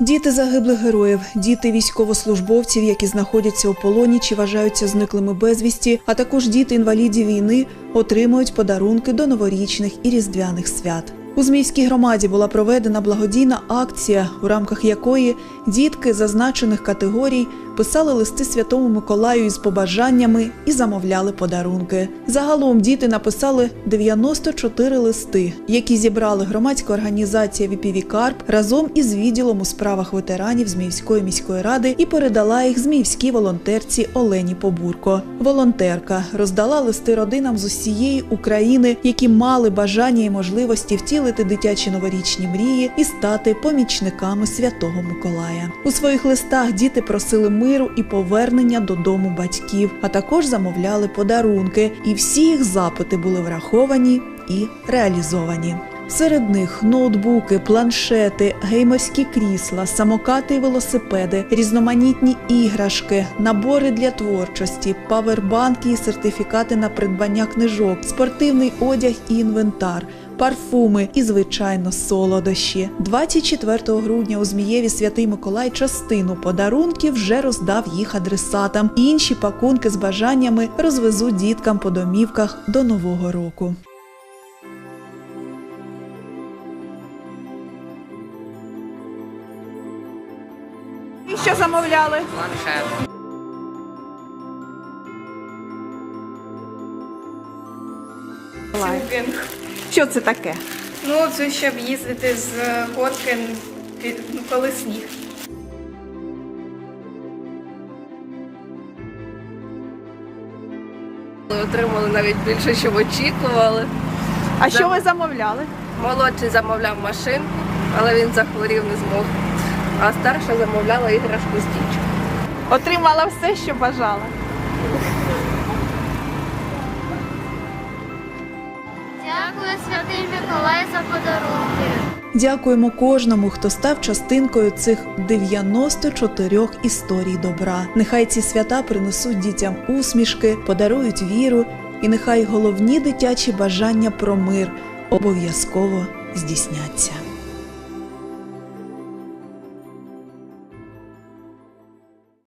Діти загиблих героїв, діти військовослужбовців, які знаходяться у полоні чи вважаються зниклими безвісті, а також діти інвалідів війни отримують подарунки до новорічних і різдвяних свят. У Змійській громаді була проведена благодійна акція, у рамках якої дітки зазначених категорій писали листи Святому Миколаю із побажаннями і замовляли подарунки. Загалом діти написали 94 листи, які зібрали громадська організація «ВІПІВІ Карп разом із відділом у справах ветеранів Зміївської міської ради і передала їх зміївській волонтерці Олені Побурко. Волонтерка роздала листи родинам з усієї України, які мали бажання і можливості втілити дитячі новорічні мрії і стати помічниками Святого Миколая. У своїх листах діти просили миру і повернення додому батьків, а також замовляли подарунки, і всі їх запити були враховані і реалізовані. Серед них ноутбуки, планшети, геймерські крісла, самокати і велосипеди, різноманітні іграшки, набори для творчості, павербанки і сертифікати на придбання книжок, спортивний одяг і інвентар. Парфуми і, звичайно, солодощі. 24 грудня у Змієві Святий Миколай частину подарунків вже роздав їх адресатам. Інші пакунки з бажаннями розвезуть діткам по домівках до Нового року. І що замовляли? Планшет. Сілкінг. Що це таке? Ну, це щоб їздити з під- ну, коли сніг. Ми отримали навіть більше, ніж очікували. А що ви замовляли? Молодший замовляв машинку, але він захворів, не змог. А старша замовляла іграшку стіч. Отримала все, що бажала. Миколай, за подарунки. Дякуємо кожному, хто став частинкою цих 94 історій добра. Нехай ці свята принесуть дітям усмішки, подарують віру, і нехай головні дитячі бажання про мир обов'язково здійсняться.